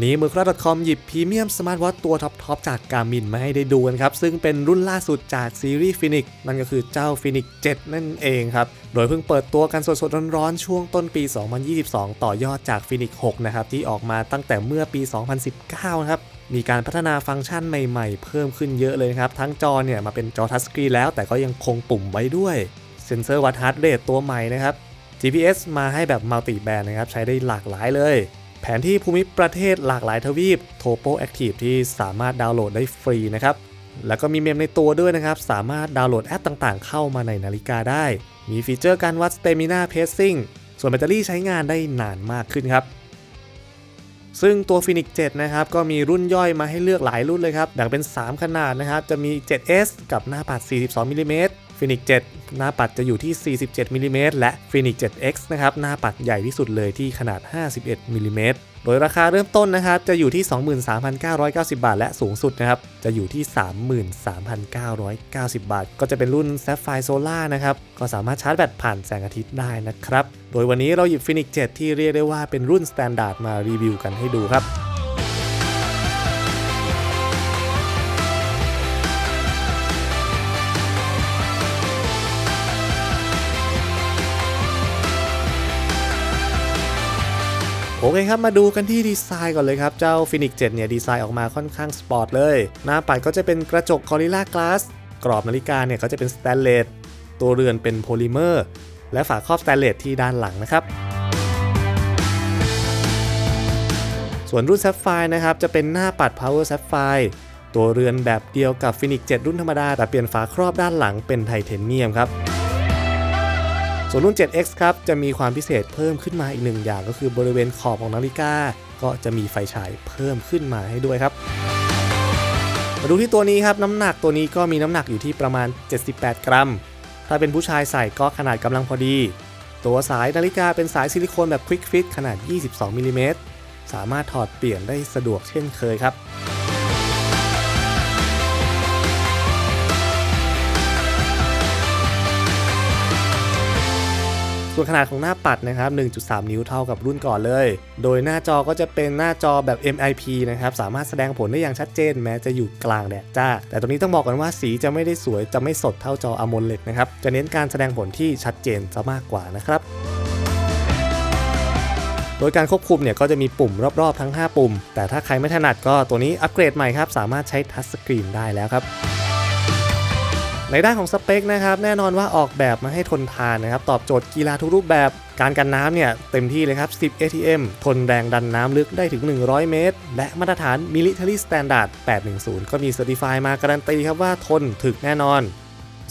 วันนี้มือครา .com หยิบพรีเมียมสมาร์ทวอทตัวท็อปๆจากการมินมาให้ได้ดูกันครับ ซึ่งเป็นรุ่นล่าสุดจากซีรีส์ฟินิกนั่นก็คือเจ้าฟินิก7 นั่นเองครับ โดยเพิ่งเปิดตัวกันสดๆร้อนๆช่วงต้นปี 2022 ต่อยอดจากฟินิก6นะครับ ที่ออกมาตั้งแต่เมื่อปี 2019 ครับมีการพัฒนาฟังก์ชันใหม่ๆ เพิ่มขึ้นเยอะเลยครับ ทั้งจอเนี่ยมาเป็นจอทัชสกรีนแล้วแต่ก็ยังคงปุ่มไว้ด้วย เซ็นเซอร์วัดฮาร์ดเรทตัวใหม่นะครับ GPS มาให้แบบมัลติแบนนะครับใช้ได้หลากหลายเลย แผนที่ภูมิประเทศหลากหลายทวีป Topo Active ที่สามารถดาวน์โหลดได้ฟรีนะครับ แล้วก็มีเมมในตัวด้วยนะครับ สามารถดาวน์โหลดแอปต่างๆ เข้ามาในนาฬิกาได้ มีฟีเจอร์การวัด Stamina Pacing ส่วนแบตเตอรี่ใช้งานได้นานมากขึ้นครับ ซึ่งตัว Phoenix 7 นะครับ ก็มีรุ่นย่อยมาให้เลือกหลายรุ่นเลยครับ แบ่งเป็น 3 ขนาดนะครับ จะมี 7S กับหน้าปัด 42มิ ลลิเมตร Phoenix 7หน้าปัดจะอยู่ที่ 47มิลลิเมตรและ Phoenix 7X นะครับหน้าปัดใหญ่ที่สุดเลยที่ขนาด 51มิลลิเมตรโดยราคาเริ่มต้นนะครับจะอยู่ที่ 23,990 บาท และสูงสุดนะครับจะอยู่ที่ 33,990 บาท ก็จะเป็นรุ่น Sapphire Solar นะครับก็สามารถชาร์จแบตผ่านแสงอาทิตย์ได้นะครับ โดยวันนี้เราหยิบ Phoenix 7 ที่เรียกได้ว่าเป็นรุ่น Standard มารีวิวกันให้ดูครับ โอเคครับ มาดูกันที่ดีไซน์ก่อนเลยครับ เจ้า Phoenix 7 เนี่ย ดีไซน์ออกมาค่อนข้างสปอร์ตเลย หน้าปัดก็จะเป็นกระจก Gorilla Glass กรอบนาฬิกาเนี่ยก็จะเป็นสแตนเลสตัวเรือนเป็นโพลิเมอร์ และฝาครอบสแตนเลสที่ด้านหลังนะครับ ส่วนรุ่น Sapphire นะครับ จะเป็นหน้าปัด Power Sapphire ตัวเรือนแบบเดียวกับ Phoenix 7 รุ่นธรรมดา แต่เปลี่ยนฝาครอบด้านหลังเป็นไทเทเนียมครับ ส่วนรุ่น 7X ครับจะมีความพิเศษเพิ่มขึ้นมาอีกหนึ่งอย่างก็คือบริเวณขอบของนาฬิกา ก็จะมีไฟฉายเพิ่มขึ้นมาให้ด้วยครับ มาดูที่ตัวนี้ครับน้ำหนักตัวนี้ก็มีน้ำหนักอยู่ที่ประมาณ 78 กรัม ถ้าเป็นผู้ชายใส่ก็ขนาดกำลังพอดี ตัวสายนาฬิกาเป็นสายซิลิโคนแบบ Quick Fit ขนาด 22มิลลิเมตรสามารถถอดเปลี่ยนได้สะดวกเช่นเคยครับ ส่วนขนาดของหน้าปัดนะครับ 1.3 นิ้วเท่ากับรุ่นก่อนเลย โดยหน้าจอก็จะเป็นหน้าจอแบบ MIP นะครับสามารถแสดงผลได้อย่างชัดเจน แม้จะอยู่กลางแดดจ้า แต่ตรงนี้ต้องบอกกันว่าสีจะไม่ได้สวยจะไม่สดเท่าจอ AMOLED นะครับจะเน้นการแสดงผลที่ชัดเจนซะมากกว่านะครับโดยการควบคุมเนี่ยก็จะมีปุ่มรอบๆทั้ง 5 ปุ่ม แต่ถ้าใครไม่ถนัดก็ตัวนี้อัปเกรดใหม่ครับ สามารถใช้ทัชสกรีนได้แล้วครับ ในด้านของสเปคนะครับแน่นอนว่าออกแบบมาให้ทนทานนะครับตอบโจทย์กีฬาทุกรูปแบบ การกันน้ำเนี่ยเต็มที่เลยครับ 10 ATM ทนแรงดันน้ำลึกได้ถึง 100 เมตร และมาตรฐาน Military Standard 810 ก็มี Certify มาการันตีครับว่าทนถึกแน่นอน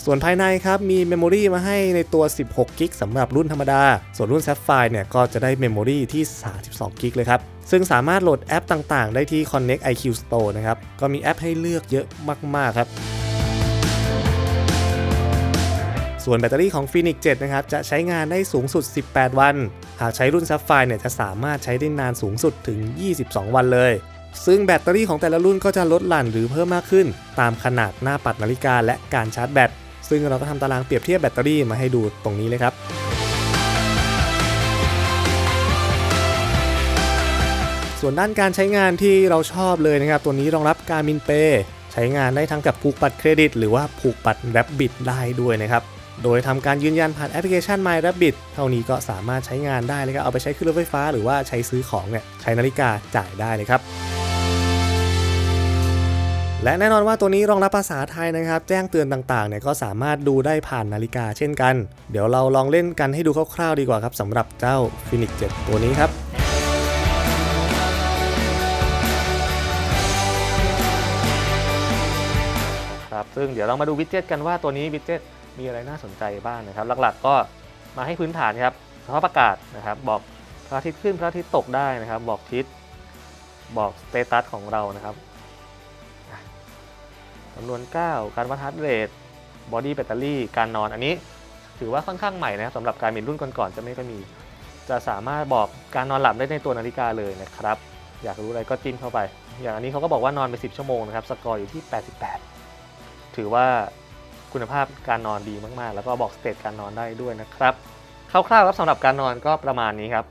ส่วนภายในครับมีเมมโมรีมาให้ในตัว 16 กิกสำหรับรุ่นธรรมดา ส่วนรุ่น Sapphire เนี่ยก็จะได้เมมโมรีที่ 32 กิกเลยครับ ซึ่งสามารถโหลดแอปต่างๆ ได้ที่ Connect IQ Store นะครับ ก็มีแอปให้เลือกเยอะมาก ๆ ครับ ส่วนแบตเตอรี่ของ Phoenix 7 นะครับ จะใช้งานได้สูงสุด 18 วัน หากใช้รุ่น s a p p h i r เนี่ยจะสามารถใช้ได้นานสูงสุดถึง 22 วันเลย ซึ่งแบตเตอรี่ของแต่ละรุ่นก็จะลดหลั่นหรือเพิ่มมากขึ้น ตามขนาดหน้าปัดนาฬิกาและการชาร์จแบต ซึ่งเราก็ทำตารางเปรียบเทียบแบตเตอรี่มาให้ดูตรงนี้เลยครับส่วนด้านการใช้งานที่เราชอบเลยนะครับ ตัวนี้รองรับ Garmin Pay ใช้งานได้ทั้งกับผูกบัตรเครดิต หรือว่าผูกบัตร Rabbit ได้ด้วยนะครับ โดยทำการยืนยันผ่านแอปพลิเคชัน My Rabbit เท่านี้ก็สามารถใช้งานได้เลยครับเอาไปใช้ขึ้นรถไฟฟ้าหรือว่าใช้ซื้อของเนี่ยใช้นาฬิกาจ่ายได้เลยครับและแน่นอนว่าตัวนี้รองรับภาษาไทยนะครับ แจ้งเตือนต่างๆเนี่ยก็สามารถดูได้ผ่านนาฬิกาเช่นกัน เดี๋ยวเราลองเล่นกันให้ดูคร่าวๆดีกว่าครับสำหรับเจ้า Phoenix 7ตัวนี้ครับครับซึ่งเดี๋ยวเรามาดูวิดเจ็ตกันว่าตัวนี้วิดเจ็ต มีอะไรน่าสนใจบ้างนะครับ หลักๆก็มาให้พื้นฐานครับสภาพอากาศนะครับ บอกพระอาทิตย์ขึ้นพระอาทิตย์ตกได้นะครับ บอกทิศบอกสเตตัสของเรานะครับจำนวนก้าวการวัดฮาร์ดเรทบอดี้แบตเตอรี่การนอนอันนี้ ถือว่าค่อนข้างใหม่นะครับสำหรับการมินรุ่นก่อนๆจะไม่ค่อยมี จะสามารถบอกการนอนหลับได้ในตัวนาฬิกาเลยนะครับ อยากรู้อะไรก็จิ้มเข้าไป อย่างอันนี้เขาก็บอกว่านอนไป 10 ชั่วโมงนะครับ สกอร์อยู่ที่ 88 ถือว่า คุณภาพการนอนดีมากๆ แล้วก็บอกสเตตการนอนได้ด้วยนะครับคร่าวๆครับสำหรับการนอนก็ประมาณนี้ครับ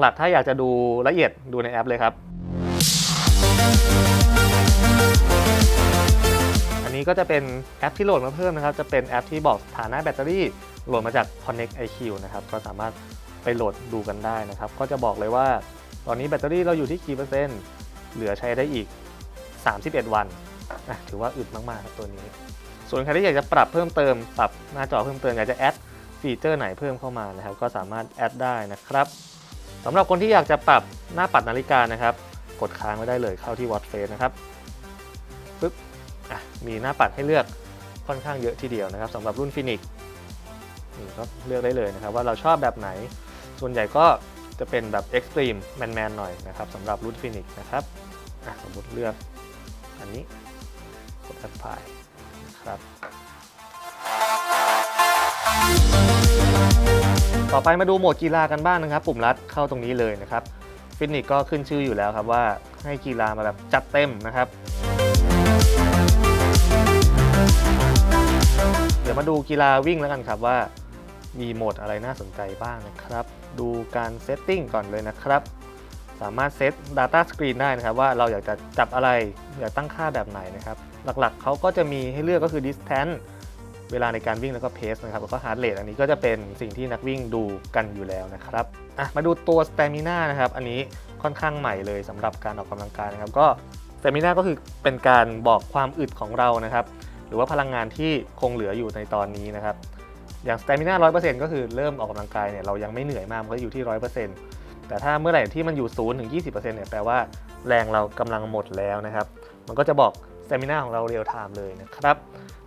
หลักๆ ถ้าอยากจะดูละเอียดดูในแอปเลยครับ อันนี้ก็จะเป็นแอปที่โหลดมาเพิ่มนะครับ จะเป็นแอปที่บอกฐานะแบตเตอรี่โหลดมาจาก Connect IQ นะครับ ก็สามารถไปโหลดดูกันได้นะครับ ก็จะบอกเลยว่า ตอนนี้แบตเตอรี่เราอยู่ที่กี่เปอร์เซ็นต์เหลือใช้ได้อีก 31 วันนะถือว่าอึดมากๆครับตัวนี้ ส่วนใครที่อยากจะปรับเพิ่มเติม ปรับหน้าจอเพิ่มเติมอยากจะแอดฟีเจอร์ไหนเพิ่มเข้ามานะครับ ก็สามารถแอดได้นะครับสำหรับคนที่อยากจะปรับหน้าปัดนาฬิกานะครับ กดค้างไว้ได้เลยเข้าที่ Watch Face นะครับปึ๊บอะมีหน้าปัดให้เลือกค่อนข้างเยอะทีเดียวนะครับสำหรับรุ่นฟินิกนี่ก็เลือกได้เลยนะครับ ว่าเราชอบแบบไหน ส่วนใหญ่ก็จะเป็นแบบ Extreme แมนๆหน่อยนะครับสำหรับรุ่นฟินิกนะครับอะสมมุติเลือกอันนี้กด Apply ครับ ต่อไปมาดูโหมดกีฬากันบ้างนะครับ ปุ่มลัดเข้าตรงนี้เลยนะครับ ฟิตนิกก็ขึ้นชื่ออยู่แล้วครับว่าให้กีฬามาแบบจัดเต็มนะครับเดี๋ยวมาดูกีฬาวิ่งแล้วกันครับว่ามีโหมดอะไรน่าสนใจบ้างนะครับ ดูการเซตติ้งก่อนเลยนะครับ สามารถเซต Data Screen ได้นะครับ ว่าเราอยากจะจับอะไร อยากตั้งค่าแบบไหนนะครับ หลักๆ เขาก็จะมีให้เลือกก็คือ Distance เวลาในการวิ่งแล้วก็เพสนะครับแล้วก็ Heart Rate อันนี้ก็จะเป็นสิ่งที่นักวิ่งดูกันอยู่แล้วนะครับอะมาดูตัว Stamina นะครับอันนี้ค่อนข้างใหม่เลยสำหรับการออกกำลังกายนะครับก็ Stamina ก็คือเป็นการบอกความอึดของเรานะครับหรือว่าพลังงานที่คงเหลืออยู่ในตอนนี้นะครับอย่าง Stamina 100%ก็คือเริ่มออกกำลังกายเนี่ยเรายังไม่เหนื่อยมากมันก็อยู่ที่100%แต่ถ้าเมื่อไหร่ที่มันอยู่0ถึง20%เปอร์เซ็นต์เนี่ยแปลว่าแรงเรากำลังหมดแล้วนะครับมันก็จะบอก Stamina ของเราเรียลไทม์เลยนะครับ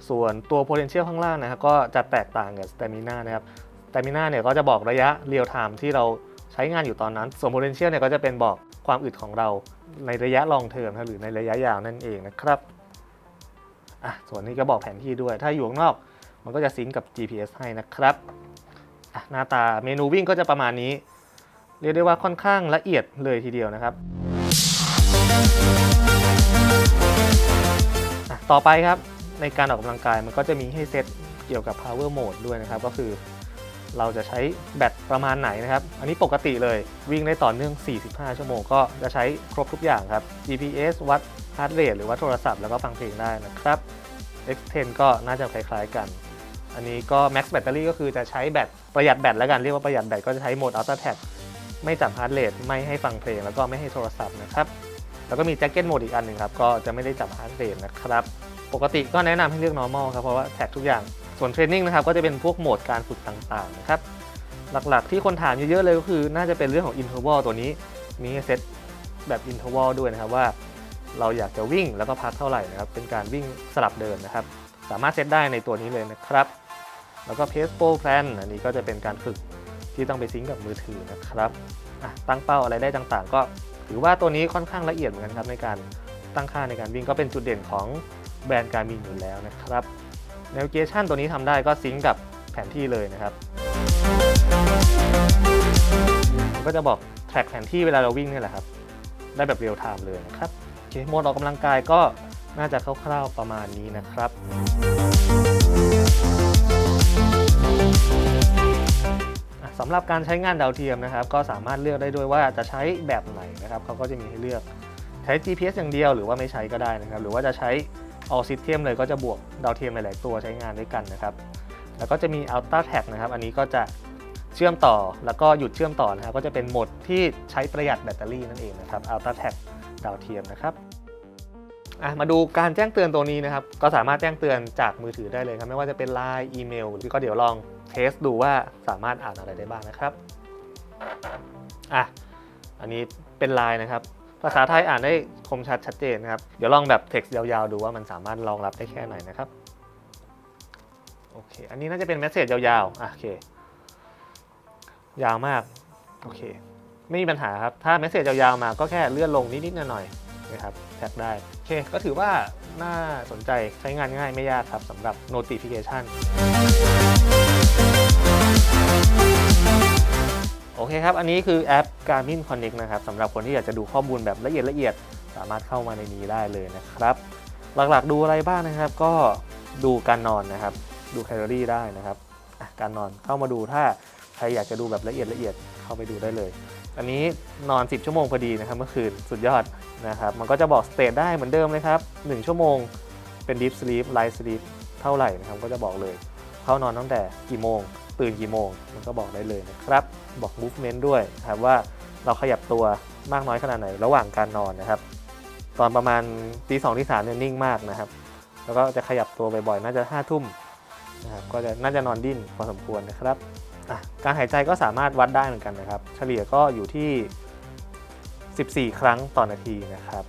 ส่วนตัว potential ข้างล่างนะครับก็จะแตกต่างกับ stamina นะครับ stamina เนี่ยก็จะบอกระยะ real time ที่เราใช้งานอยู่ตอนนั้น ส่วน potential เนี่ยก็จะเป็นบอกความอึดของเราในระยะ long term หรือในระยะยาวนั่นเองนะครับอะส่วนนี้ก็บอกแผนที่ด้วย ถ้าอยู่ข้างนอกมันก็จะซิงก์กับ GPS ให้นะครับอะหน้าตาเมนูวิ่งก็จะประมาณนี้ เรียกได้ว่าค่อนข้างละเอียดเลยทีเดียวนะครับ ต่อไปครับในการออกกำลังกายมันก็จะมีให้เซตเกี่ยวกับ power mode ด้วยนะครับ ก็คือเราจะใช้แบตประมาณไหนนะครับ อันนี้ปกติเลยวิ่งได้ต่อเนื่อง 45 ชั่วโมงก็จะใช้ครบทุกอย่างครับ GPS วัด heart rate หรือว่าโทรศัพท์แล้วก็ฟังเพลงได้นะครับ X10 ก็น่าจะคล้ายๆกัน อันนี้ก็ max battery ก็คือจะใช้แบตประหยัดแบตแล้วกันเรียกว่าประหยัดแบตก็จะใช้โหมด ultra tag ไม่จับ heart rate ไม่ให้ฟังเพลงแล้วก็ไม่ให้โทรศัพท์นะครับ แล้วก็มี jacket mode อีกอันหนึ่งครับ ก็จะไม่ได้จับ heart rate นะครับ ปกติก็แนะนำให้เลือก normal ครับ เพราะว่าแท็กทุกอย่าง ส่วนเทรนนิ่งนะครับ ก็จะเป็นพวกโหมดการฝึกต่างๆนะครับ หลักๆที่คนถามเยอะๆเลยก็คือน่าจะเป็นเรื่องของ interval ตัวนี้ มีเซตแบบ interval ด้วยนะครับว่า เราอยากจะวิ่งแล้วก็พักเท่าไหร่นะครับ เป็นการวิ่งสลับเดินนะครับ สามารถเซตได้ในตัวนี้เลยนะครับ แล้วก็ pace pro plan อันนี้ก็จะเป็นการฝึกที่ต้องไปซิงกับมือถือนะครับตั้งเป้าอะไรได้ต่างๆ ก็ ถือว่าตัวนี้ค่อนข้างละเอียดเหมือนกันครับในการตั้งค่าในการวิ่งก็เป็นจุดเด่นของแบรนด์การมินอยู่แล้วนะครับ Navigation ตัวนี้ทำได้ก็ซิงก์กับแผนที่เลยนะครับมันก็จะบอกแทร็กแผนที่เวลาเราวิ่งนี่แหละครับ ได้แบบเรียลไทม์เลยนะครับโอเคโหมดออกกำลังกายก็น่าจะคร่าวๆประมาณนี้นะครับ สำหรับการใช้งานดาวเทียมนะครับ ก็สามารถเลือกได้ด้วยว่าจะใช้แบบไหนนะครับเขาก็จะมีให้เลือกใช้ GPS อย่างเดียวหรือว่าไม่ใช้ก็ได้นะครับ หรือว่าจะใช้ all system เลยก็จะบวกดาวเทียมหลาย ๆ ตัวใช้งานด้วยกันนะครับ แล้วก็จะมี ultra tag นะครับ อันนี้ก็จะเชื่อมต่อแล้วก็หยุดเชื่อมต่อนะครับ ก็จะเป็นโหมดที่ใช้ประหยัดแบตเตอรี่นั่นเองนะครับ ultra tag ดาวเทียมนะครับมาดูการแจ้งเตือนตัวนี้นะครับ ก็สามารถแจ้งเตือนจากมือถือได้เลยครับ ไม่ว่าจะเป็น Line อีเมลหรือก็เดี๋ยวลอง เทสดูว่าสามารถอ่านอะไรได้บ้างนะครับอะอันนี้เป็น Line นะครับ ภาษาไทยอ่านได้คมชัดชัดเจนนะครับ เดี๋ยวลองแบบ text ยาวๆ ดูว่ามันสามารถรองรับได้แค่ไหนนะครับโอเคอันนี้น่าจะเป็นเมสเซจยาวๆอะโอเค ยาวมากโอเค ไม่มีปัญหาครับ ถ้าเมสเซจยาวๆมาก็แค่เลื่อนลงนิดๆหน่อยๆนะครับแท็กได้โอเค ก็ถือว่าน่าสนใจใช้งานง่ายไม่ยากครับสำหรับ notification เคครับ อันนี้คือแอป Garmin Connect นะครับสำหรับคนที่อยากจะดูข้อมูลแบบละเอียดละเอียด สามารถเข้ามาในนี้ได้เลยนะครับ หลักๆดูอะไรบ้างนะครับ ก็ดูการนอนนะครับ ดูแคลอรี่ได้นะครับการนอนเข้ามาดูถ้าใครอยากจะดูแบบละเอียดละเอียดเข้าไปดูได้เลย อันนี้นอน 10 ชั่วโมงพอดีนะครับเมื่อคืนสุดยอดนะครับ มันก็จะบอกสเตทได้เหมือนเดิมเลยครับ 1 ชั่วโมงเป็น Deep Sleep Light Sleep เท่าไหร่นะครับก็จะบอกเลย เข้านอนตั้งแต่กี่โมง ตื่นกี่โมง มันก็บอกได้เลยนะครับ บอก movement ด้วยนะครับว่าเราขยับตัวมากน้อยขนาดไหนระหว่างการนอนนะครับ ตอนประมาณตีสองตีสามเนี่ยนิ่งมากนะครับ แล้วก็จะขยับตัวบ่อยๆ น่าจะห้าทุ่มนะครับก็จะน่าจะนอนดิ้นพอสมควรนะครับการหายใจก็สามารถวัดได้เหมือนกันนะครับ เฉลี่ยก็อยู่ที่ 14 ครั้งต่อนาทีนะครับ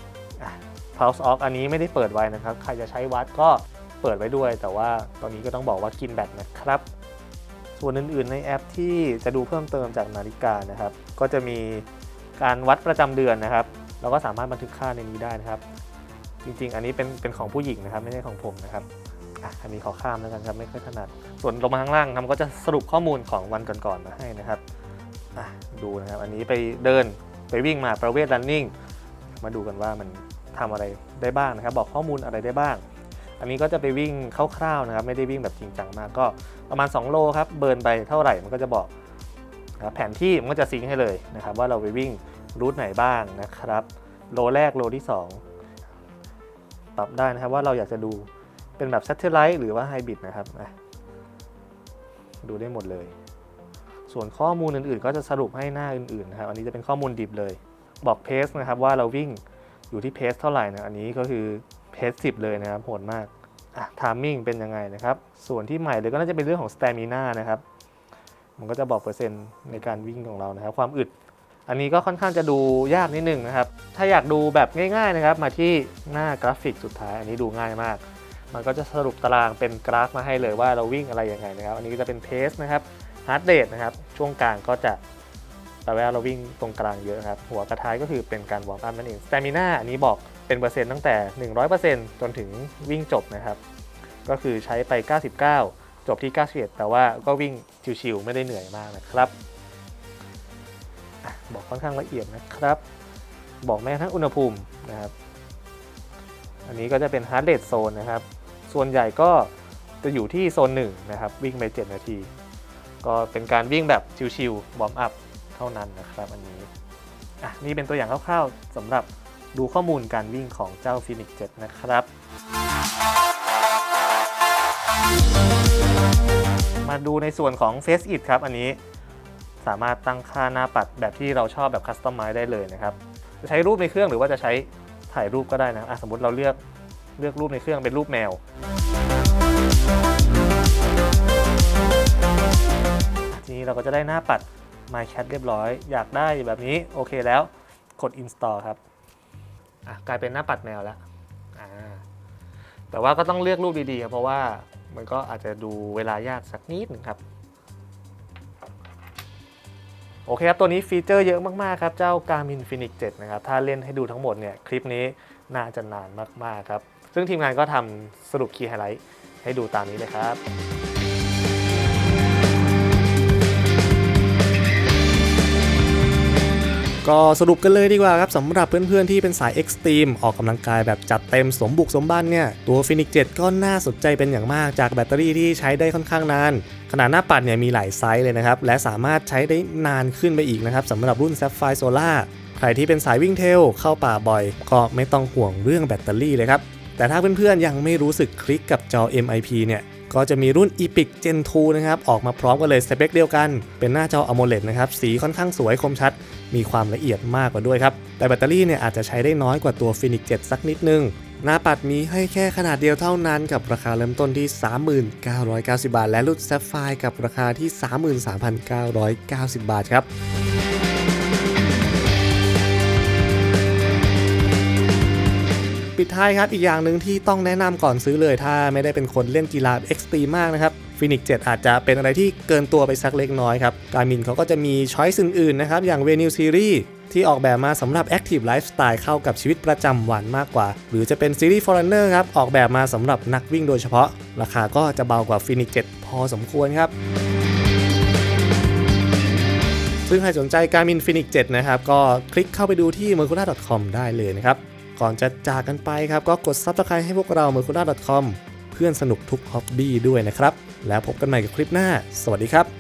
pulse ox อันนี้ไม่ได้เปิดไว้นะครับ ใครจะใช้วัดก็เปิดไว้ด้วย แต่ว่าตอนนี้ก็ต้องบอกว่ากินแบตนะครับ ส่วนอื่นๆ ในแอปที่จะดูเพิ่มเติมจากนาฬิกานะครับ ก็จะมีการวัดประจำเดือนนะครับ เราก็สามารถบันทึกค่าในนี้ได้นะครับ จริงๆ อันนี้เป็นเป็นของผู้หญิงนะครับ ไม่ใช่ของผมนะครับอะอันนี้ขอข้ามแล้วกันครับไม่ค่อยถนัด ส่วนลงมาข้างล่างครับก็จะสรุปข้อมูลของวันก่อนๆมาให้นะครับอะดูนะครับ อันนี้ไปเดินไปวิ่งมาประเวท running มาดูกันว่ามันทำอะไรได้บ้างนะครับ บอกข้อมูลอะไรได้บ้าง อันนี้ก็จะไปวิ่งคร่าวๆนะครับ ไม่ได้วิ่งแบบจริงจังมากก็ประมาณ 2 โลครับ เบิร์นไปเท่าไหร่มันก็จะบอกนะบแผนที่มันก็จะซิงให้เลยนะครับ ว่าเราไปวิ่งรูทไหนบ้างนะครับ โลแรกโลที่ 2 ปรับได้นะครับว่าเราอยากจะดูเป็นแบบ Satellite หรือว่า Hybrid นะครับดูได้หมดเลย ส่วนข้อมูลอื่นๆ ก็จะสรุปให้หน้าอื่นๆนะครับ อันนี้จะเป็นข้อมูลดิบเลย บอกเพสนะครับว่าเราวิ่งอยู่ที่เพสเท่าไหร่นะ อันนี้ก็คือ เพส10เลยนะครับโหดมากอะทามมิ่งเป็นยังไงนะครับ ส่วนที่ใหม่เลยก็น่าจะเป็นเรื่องของ Stamina นะครับ มันก็จะบอกเปอร์เซ็นต์ในการวิ่งของเรานะครับ ความอึด อันนี้ก็ค่อนข้างจะดูยากนิดนึงนะครับ ถ้าอยากดูแบบง่ายๆนะครับ มาที่หน้ากราฟิกสุดท้าย อันนี้ดูง่ายมาก มันก็จะสรุปตารางเป็นกราฟมาให้เลยว่าเราวิ่งอะไรยังไงนะครับ อันนี้ก็จะเป็นเพสนะครับฮาร์ดเรทนะครับ ช่วงกลางก็จะแปลว่าเราวิ่งตรงกลางเยอะครับ หัวกระท้ายก็คือเป็นการวอร์มอัพนั่นเองสเตมิน่าอันนี้บอก เป็นเปอร์เซ็นต์ตั้งแต่ 100%จนถึงวิ่งจบนะครับ ก็คือใช้ไป 99 จบที่ 91 แต่ว่าก็วิ่งชิวๆไม่ได้เหนื่อยมากนะครับ บอกค่อนข้างละเอียดนะครับ บอกแม้กระทั่งอุณหภูมินะครับ อันนี้ก็จะเป็น heart rate zone นะครับ ส่วนใหญ่ก็จะอยู่ที่โซน1นะครับ วิ่งไป 7 นาที ก็เป็นการวิ่งแบบชิวๆบอร์มอัพเท่านั้นนะครับ อันนี้อะนี่เป็นตัวอย่างคร่าวๆสำหรับ ดูข้อมูลการวิ่งของเจ้า Phoenix 7 นะครับ มาดูในส่วนของ Face It ครับ อันนี้สามารถตั้งค่าหน้าปัดแบบที่เราชอบแบบคัสตอมไมซ์ได้เลยนะครับ จะใช้รูปในเครื่องหรือว่าจะใช้ถ่ายรูปก็ได้นะะสมมติเราเลือกเลือกรูปในเครื่องเป็นรูปแมว ทีนี้เราก็จะได้หน้าปัด My Cat เรียบร้อย อยากได้แบบนี้ โอเคแล้วกด install ครับ อะกลายเป็นหน้าปัดแมวแล้วอ่าแต่ว่าก็ต้องเลือกรูปดีๆครับเพราะว่ามันก็อาจจะดูเวลายากสักนิดหนึ่งครับ โอเคครับ ตัวนี้ฟีเจอร์เยอะมากๆครับ เจ้า Garmin Fenix 7 นะครับ ถ้าเล่นให้ดูทั้งหมดเนี่ย คลิปนี้น่าจะนานมากๆครับ ซึ่งทีมงานก็ทำสรุปคีย์ไฮไลท์ให้ดูตามนี้เลยครับ ก็สรุปกันเลยดีกว่าครับสำหรับเพื่อนๆที่เป็นสายเอ็กซ์ตรีมออกกำลังกายแบบจัดเต็มสมบุกสมบันเนี่ย ตัว Phoenix 7 ก็น่าสนใจเป็นอย่างมากจากแบตเตอรี่ที่ใช้ได้ค่อนข้างนาน ขนาดหน้าปัดเนี่ยมีหลายไซส์เลยนะครับ และสามารถใช้ได้นานขึ้นไปอีกนะครับสำหรับรุ่น Sapphire Solar ใครที่เป็นสายวิ่งเทลเข้าป่าบ่อย ก็ไม่ต้องห่วงเรื่องแบตเตอรี่เลยครับแต่ถ้าเพื่อนๆยังไม่รู้สึกคลิกกับจอ MIP เนี่ยก็จะมีรุ่น Epic Gen 2 นะครับ ออกมาพร้อมกันเลยสเปคเดียวกัน เป็นหน้าจอ AMOLED นะครับ สีค่อนข้างสวยคมชัด มีความละเอียดมากกว่าด้วยครับ แต่แบตเตอรี่เนี่ยอาจจะใช้ได้น้อยกว่าตัว Phoenix 7 สักนิดนึง หน้าปัดมีให้แค่ขนาดเดียวเท่านั้นกับราคาเริ่มต้นที่ 3990 บาท และรุ่น Sapphire กับราคาที่ 33,990 บาทครับปิดท้ายครับ อีกอย่างหนึ่งที่ต้องแนะนำก่อนซื้อเลยถ้าไม่ได้เป็นคนเล่นกีฬาเอ็กซ์ตรีมมากนะครับ ฟินิก7อาจจะเป็นอะไรที่เกินตัวไปสักเล็กน้อยครับการมินเขาก็จะมีช้อยส์อื่นๆนะครับอย่าง v e n u Series ที่ออกแบบมาสำหรับ Active Lifestyle เข้ากับชีวิตประจำวันมากกว่า หรือจะเป็นซีรีส์ Foreigner ครับ ออกแบบมาสำหรับนักวิ่งโดยเฉพาะ ราคาก็จะเบากว่า Phoenix 7 พอสมควรครับ ซึ่งใครสนใจการมิน Phoenix 7 นะครับ ก็คลิกเข้าไปดูที่ mercura.com ได้เลยนะครับ ก่อนจะจากกันไปครับ ก็กด Subscribe ให้พวกเรา mercura.com เพื่อนสนุกทุกฮ็อบบี้ด้วยนะครับ แล้วพบกันใหม่กับคลิปหน้า สวัสดีครับ